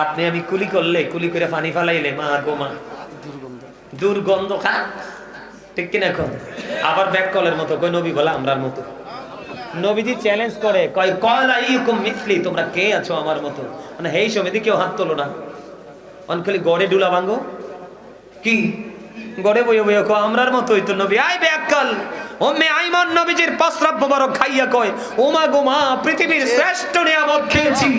আপনি আমি কুলি করলে, কুলি করে পানি ফালাইলে, মা গো মা। দুর্গন্ধ খা। ঠিক কিনা এখন? আবার ব্যাক কলের মতো, কই নবী বলা আমরার মতো। নবীজি চ্যালেঞ্জ করে, কয়, কল আইকুম মিথলি তোমরা কে আছো আমার মতো? মানে হেই সমিতি, কেউ হাত তোলো না। অনখালি গড়ে ডুলা ভাঙ্গো। কি? গড়ে বইয়ে বইয়ে কো আমরার মতোই তো নবী। আই ব্যাকল ও মে আইমান নবীজির প্রস্রাব মোবারক খাইয়া কয় ও মা গো মা, পৃথিবীর শ্রেষ্ঠ নিয়ামত খেয়েছি।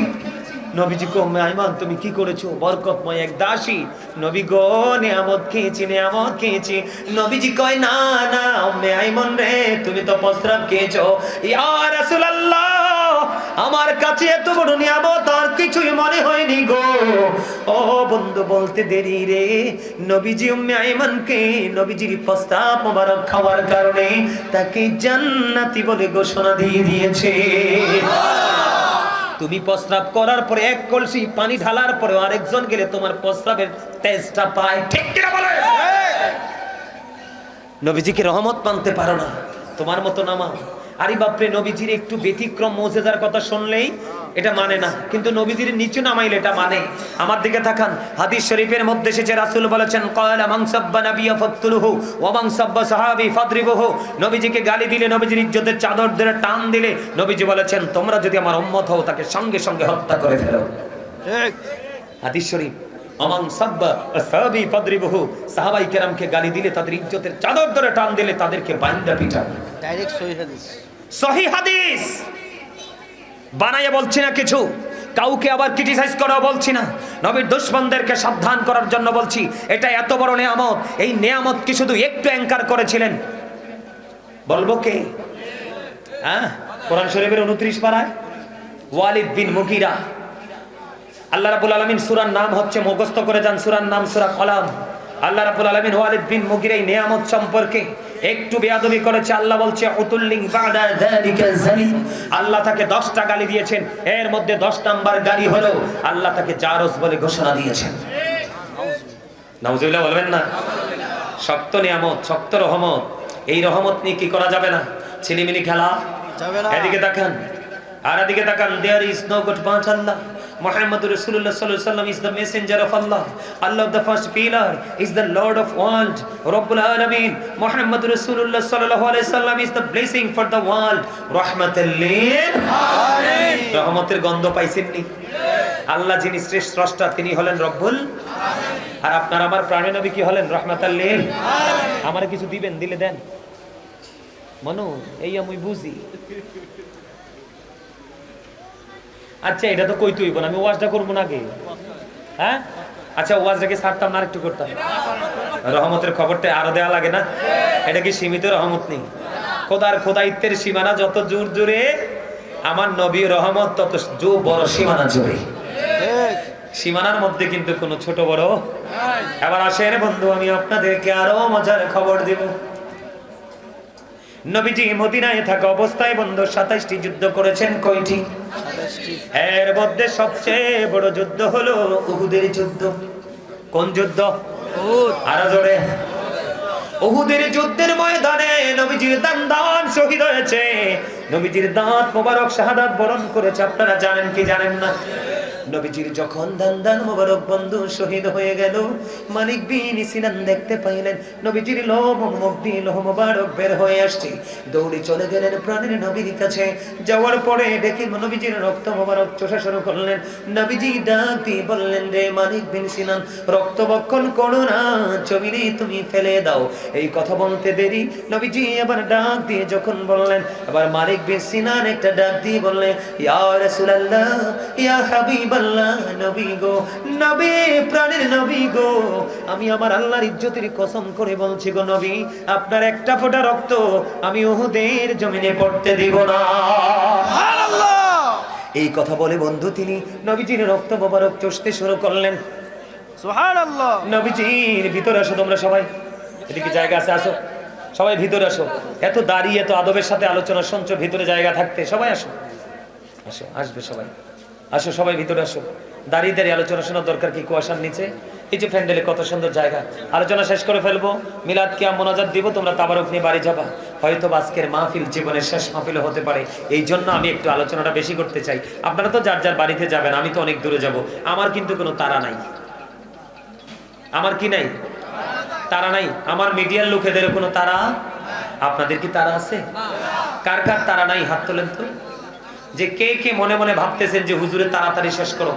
নবীজি কো, মে আইমান, তুমি কি করেছ? বরকতময় এক দাসী। নবী গো, নিয়ামত খেয়েছি নিয়ামত খেয়েছি। নবীজি কয়, না না মে আইমন রে, তুমি তো প্রস্রাব খেয়েছো। ইয়া রাসূলুল্লাহ, আমার কাছে এত বড় নিয়ামত আর কিছুই মনে হয়নি গো। ও বন্ধু, বলতে দেরি রে। নবীজি উম্মে আইমানকে নবীজির প্রস্তাব মোবারক খাওয়ার কারণে তাকে জান্নাতি বলে ঘোষণা দিয়ে দিয়েছে। তুমি প্রস্রাব করার পরে এক কলসি পানি ঢালার পরে আরেকজন গেলে তোমার প্রস্রাবের তেজটা পায়। ঠিক কিনা বলে? নবীজিকে রহমত মানতে পারো না। তোমার মতো নামা আরে বাপরে, নবীজির একটু ব্যতিক্রম মৌজেদার কথা শুনলেই এটা মানে না। কিন্তু নবীজির নিচু নামাইলে এটা মানে। আমার দিকে তাকান হাদিস শরীফের মধ্যে এসেছে রাসূল বলেছেন কয়লা মাংসাব্বা নাবিয়া ফাকতুলুহু ওয়া মাংসাব্বা সাহাবী ফাদরিবুহু। নবীজিকে গালি দিলে নবীজির ইজ্জতের চাদর ধরে টান দিলে নবীজি বলেছেন তোমরা যদি আমার উম্মত হও তাকে সঙ্গে সঙ্গে হত্যা করে ফেলো। ঠিক। হাদিস শরীফ অমাং সাব্বা সাহাবী ফাদরিবুহু। সাহাবাই কেরামকে গালি দিলে তাদের ইজ্জতের চাদর ধরে টান দিলে তাদেরকে বাইন্দা পিটা ডাইরেক্ট সহি হাদিস। সহি হাদিস! বানাইয়া বলছি না কিছু। কাউকে আবার ক্রিটিসাইজ করা বলছি না। নবীর দুশ্মনদেরকে সাবধান করার জন্য বলছি, এটা এত বড় নেয়ামত, এই নেয়ামত কি শুধু একটু অ্যাঙ্কার করেছিলেন? বলব কে? হ্যাঁ? কোরআন শরীফের উনত্রিশ পাড়ায় ওয়ালিদ বিন মুগিরা। আল্লাহ রাবুল আলমিন সুরার নাম হচ্ছে মুখস্থ করে যান, সুরার নাম সুরা কলাম। আল্লাহ রাবুল আলমিন ওয়ালিদ বিন মুগির এই নিয়ামত সম্পর্কে একটু বেয়াদবি করেছে আল্লাহ বলছে উতুল্লিং বাদা যালিকা জালিম। আল্লাহ তাকে দশটা গালি দিয়েছেন এর মধ্যে দশ নাম্বার গালি হলো আল্লাহ তাকে জারস বলে ঘোষণা দিয়েছেন। নাউজুবিল্লাহ বলবেন না? শক্ত নিয়ামত শক্ত রহমত। এই রহমত নিয়ে কি করা যাবে না? ছিলিমিলি খেলা? এদিকে তাকান আর এদিকে তাকান there is no god but Allah Muhammad রসুল্লাহ সাল্লাম is the messenger of Allah Allah the first pillar is the lord of world রব্বুল আলমিন মোহাম্মদ রসুল্লাহ সাল্লাহ আলাই is the blessing for the world রহমতের রহমতের গন্ধ পাইছেননি? আল্লাহ যিনি স্রষ্টা তিনি হলেন রব্বুল আর আপনার আমার প্রাণে নবী কি হলেন? রহমাতাল আমার কিছু দিবেন দিলে দেন। মনু এই আমি বুঝি। আচ্ছা এটা তো কই তুইব না, আমি ওয়াজটা করব না আগে। হ্যাঁ? আচ্ছা ওয়াজটাকে ছাড়তাম না একটু করতাম। রহমতের খবরটা আরও দেওয়া লাগে না? এটা কি সীমিত রহমত নেই? খোদার খোদাইত্বের সীমানা, যত জোর জোরে আমার নবী রহমত, তত জো বড় সীমানা জোরে। সীমানার মধ্যে কিন্তু কোনো ছোট বড়। এবার আসেন বন্ধু, আমি আপনাদেরকে আরও মজার খবর দেব। নবীজি মদিনায় থাকা অবস্থায় বন্ধু, সাতাইশটি যুদ্ধ করেছেন, কয়টি? এর মধ্যে সবচেয়ে বড় যুদ্ধ হলো উহুদের যুদ্ধ। কোন যুদ্ধ? বহুত আরও জোরে। উহুদের যুদ্ধের ময়দানে নবীজির দান দান শহীদ হয়েছে। নবীজির দাঁত মোবারক শাহাদাত বরণ করেছে আপনারা জানেন কি জানেন না? নবীজির যখন দান দান মোবারক বন্ধু শহীদ হয়ে গেল মালিক বিন সিনান দেখতে পাইলেন, নবীজির মুখ দিয়ে লোহ মোবারক বের হয়ে আসছে। দৌড়ে চলে গেলেন প্রাণের নবীর কাছে। যাওয়ার পরে দেখি নবীজির রক্ত মোবারক চোষা শুরু করলেন। নবীজি ডাক বললেন, রে মালিক বিন সিনান, রক্ত বক্ষণ করো না ছবিরে তুমি ফেলে দাও। এই কথা বলতে দেরি, নবীজি আবার ডাক দিয়ে যখন বললেন, আবার মালিক বিন সিনান একটা ডাক দিয়ে বললেন, ইয়া রাসূলুল্লাহ, ইয়া হাবিবাল্লাহ নবী গো নবী প্রাণের নবী গো। আমি আমার আল্লাহর ইজ্জতের কসম করে বলছি গো নবী আপনার একটা ফোঁটা রক্ত আমি উহুদের জমিনে পড়তে দিব না। এই কথা বলে বন্ধু তিনি নবীজির রক্ত মোবারক চষতে শুরু করলেন। নবীজির ভিতরে আসো তোমরা সবাই। এদিকে জায়গা আছে আসো। সবাই ভিতরে আসো। এত দাঁড়িয়ে এত আদবের সাথে আলোচনা শুনছো ভিতরে জায়গা থাকতে। সবাই আসো। আসো আসবে সবাই। আসো, সবাই ভিতরে আসো। দাঁড়িয়ে দাঁড়িয়ে আলোচনা শোনার দরকার কি? কুয়াশার নিচে। এই যে প্যান্ডেলে কত সুন্দর জায়গা। আলোচনা শেষ করে ফেলব। মিলাদ কিয়া মোনাজাত দিব, তোমরা তাবারক নিয়ে বাড়ি যাবা। হয়তো আজকের মাহফিল জীবনের শেষ মাহফিল হতে পারে। এই জন্য আমি একটু আলোচনাটা বেশি করতে চাই। আপনারা তো যার যার বাড়িতে যাবেন, আমি তো অনেক দূরে যাব। আমার কিন্তু কোনো তারা নাই। আমার কি নাই? তারা নাই। আমার মিডিয়ার লোকেদের কোনো তারা? আপনাদের কি তারা আছে? কার কার তারা নাই? হাত তোলেন তো। যে কে কে মনে মনে ভাবতেছেন যে হুজুরে তাড়াতাড়ি শেষ করো।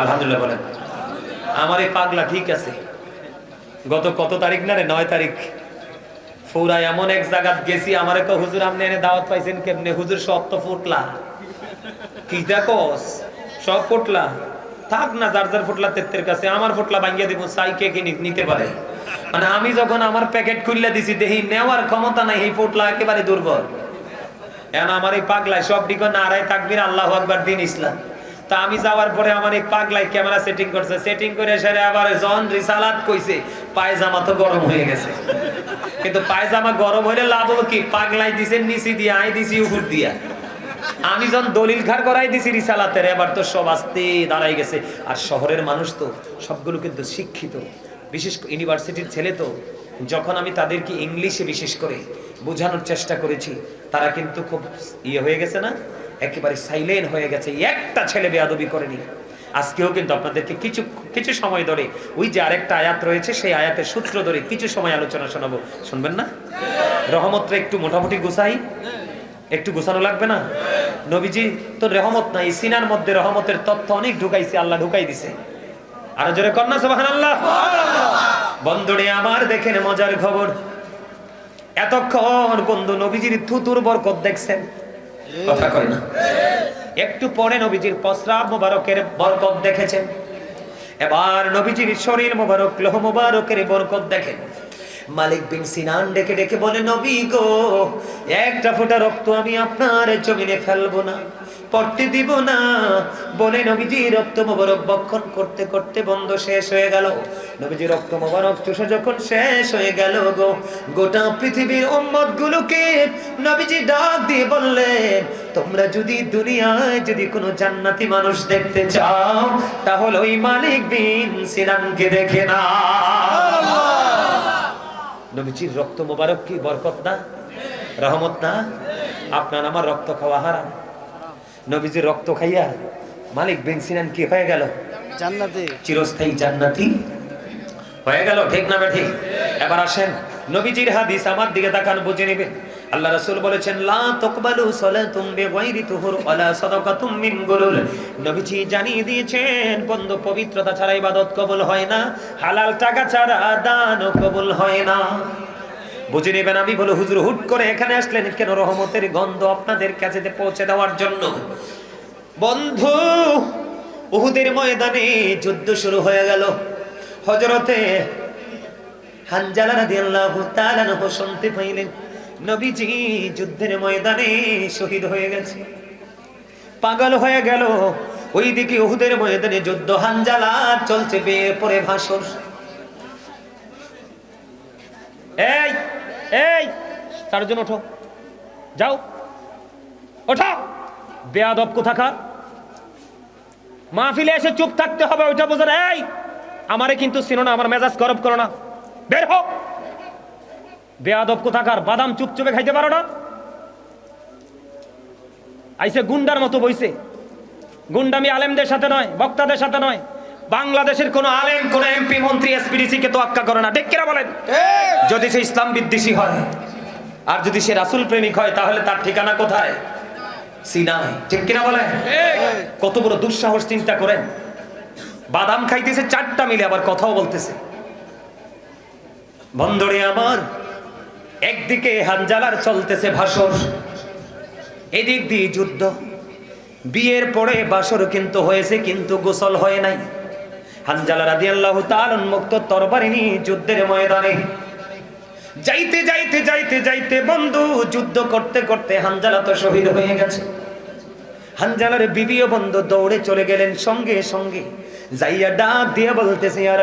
আলহামদুলিল্লাহ বলেন। আমার এই পাগলা, ঠিক আছে। গত কত তারিখ না রে? নয় তারিখ। ফুরা এমন এক গেছি, আমার হুজুর, আপনি এনে দাওয়াত পাইছেন কেমনে? হুজুর সব তো ফুটলা। কি দেখোস? সব ফুটলা। থাক না, যার যার ফুটলা তেত্তের কাছে, আমার ফুটলা ভাঙ্গিয়ে দিব চাই কে কি নিতে পারে? মানে আমি যখন আমার প্যাকেট খুললে দিছি দেখি নেওয়ার ক্ষমতা নাই, এই ফুটলা একেবারে দুর্বল। এখন আমার এই পাগলায় সব দিকে নারায় তাকবির, আল্লাহ আকবার, দিন ইসলাম। তা আমি যাওয়ার পরে আমার এই পাগলায় ক্যামেরা সেটিং করছে সেটিং করে সেরে আবার জন রিসালাত কইছে, পায়জামা তো গরম হয়ে গেছে। কিন্তু পায়জামা গরম হইলে লাভ হলো কি? পাগলাই দিছে, নিচি দিয়া আই দিছি, উপর দিয়া। আমি যখন দলিল খার করাই দিছি রিসালাতের, এবার তো সব আস্তে দাঁড়াই গেছে। আর শহরের মানুষ তো সবগুলো কিন্তু শিক্ষিত। বিশেষ ইউনিভার্সিটির ছেলে তো, যখন আমি তাদেরকে ইংলিশে বিশেষ করে বোঝানোর চেষ্টা করেছি, তারা কিন্তু খুব ইয়ে হয়ে গেছে না? একেবারে সাইলেন্ট হয়ে গেছে। একটা ছেলে বেয়াদবি করেনি। আজকেও কিন্তু আপনাদেরকে কিছু কিছু সময় ধরে ওই যে আরেকটা আয়াত রয়েছে, সেই আয়াতের সূত্র ধরে কিছু সময় আলোচনা শোনাবো। শুনবেন না? রহমতটা একটু মোটামুটি গুছাই। একটু গোছানো লাগবে না? নবীজি তো রহমত নাই, সিনার মধ্যে রহমতের তথ্য অনেক ঢুকাইছে, আল্লাহ ঢুকাই দিছে। আরও জোরে কন্যা সোহান আল্লাহ বন্ধুরে, আমার দেখেন মজার খবর। এতক্ষণ বন্ধু নবীজির থুতুর বরকত দেখছেন। একটু পরে নবীজির প্রস্রাব মোবারকের বরকত দেখেছেন। এবার নবীজির শরীর মোবারক, লোহ মোবারকের বরকত দেখেন। মালিক বিন সিনান ডেকে ডেকে বলে, নবী গো, একটা ফোঁটা রক্ত আমি আপনার জমিনে ফেলব না, পড়তে দিব না। বলে নবীজি, রক্ত মোবারক বক্ষণ করতে করতে বন্ধ শেষ হয়ে গেল। নবীজি, রক্ত মোবারক চুষে যখন শেষ হয়ে গেল গো, গোটা পৃথিবীর উম্মত গুলোকে নবীজি ডাক দিয়ে বললেন, তোমরা যদি দুনিয়ায় যদি কোনো জান্নাতি মানুষ দেখতে চাও, তাহলে ওই মালিক বিন সিনানকে দেখে না নবীজির রক্ত মোবারক কি বরকত না? রহমত না? আপনার আমার রক্ত খাওয়া হারাম। নবীজির রক্ত খাইয়া মালিক বেনসিনান কি হয়ে গেল? জান্নাতে। চিরস্থায়ী জান্নাতি। হয়ে গেল ঠিক না ঠিক এবার আসেন নবীজির হাদিস আমার দিকে তাকান বুঝে নেবেন। আল্লাহ রাসূল বলেছেন, লা তাকবালু সালাতুম বিগাইরি তুহুর ওয়ালা সাদাকাতুম মিন গুলুল নবীজি জানিয়ে দিয়েছেন, বন্ধ, পবিত্রতা ছাড়া ইবাদত কবুল হয় না, হালাল টাকা ছাড়া দানও কবুল হয় না। বুঝে নেবেন, আমি বলে, হুজুর, হুট করে এখানে আসলেন কেন? রহমতের গন্ধ আপনাদের কাছে পৌঁছে দেওয়ার জন্য। বন্ধু, উহুদের ময়দানে যুদ্ধ শুরু হয়ে গেল। হজরতে হানজালা রাদিয়াল্লাহু তাআলা শুনতে পাইলেন। নবীজি যুদ্ধের ময়দানে শহীদ হয়ে গেছে। পাগল হয়ে গেল। ওইদিকে উহুদের ময়দানে যুদ্ধ হানজালা চলছে বেয়ে পড়ে ভাসর। এই এই চারজন ওঠো। যাও। ওঠো। বেয়াদব কোথাকার? মাহফিলে এসে চুপ থাকতে হবে, ওইটা বোঝার। এই, আমারে কিন্তু চিনো না, আমার মেজাজ গরম করো না। বের হোক বেয়াদব কোথাকার? বাদাম চুপচুপে খাইতে পারো না? আইসে গুন্ডার মতো বইছে। গুন্ডামি আলেমদের সাথে নয় বক্তাদের সাথে নয়। বাংলাদেশের কোন আলেম কোন এমপি মন্ত্রী এসপিডিসি কে তোয়াক্কা করে না। কিনা বলেন? যদি সে ইসলাম বিদ্বেষী হয় আর যদি সে রাসূল প্রেমিক হয় তাহলে তার ঠিকানা কোথায়? সিনাই। ঠিক কিনা বলেন? কত বড় দুঃসাহস চিন্তা করেন। বাদাম খাইতেছে চারটা মিলে আবার কথাও বলতেছে। বন্ধরে আমার একদিকে হানজালার চলতেছে ভাসর, এদিক দিয়ে যুদ্ধ। বিয়ের পরে বাসর কিন্তু হয়েছে, কিন্তু গোসল হয় নাই। হানজালা রাদিয়াল্লাহু তাআলা মুক্ত তরবারি নিয়ে যুদ্ধের ময়দানে। যাইতে যাইতে যাইতে যাইতে বন্ধু, যুদ্ধ করতে করতে হানজালা তো শহীদ হয়ে গেছে। হানজালার বিবিও বন্ধু দৌড়ে চলে গেলেন সঙ্গে সঙ্গে। যাইয়া ডাক দিয়ে বলতেছে আর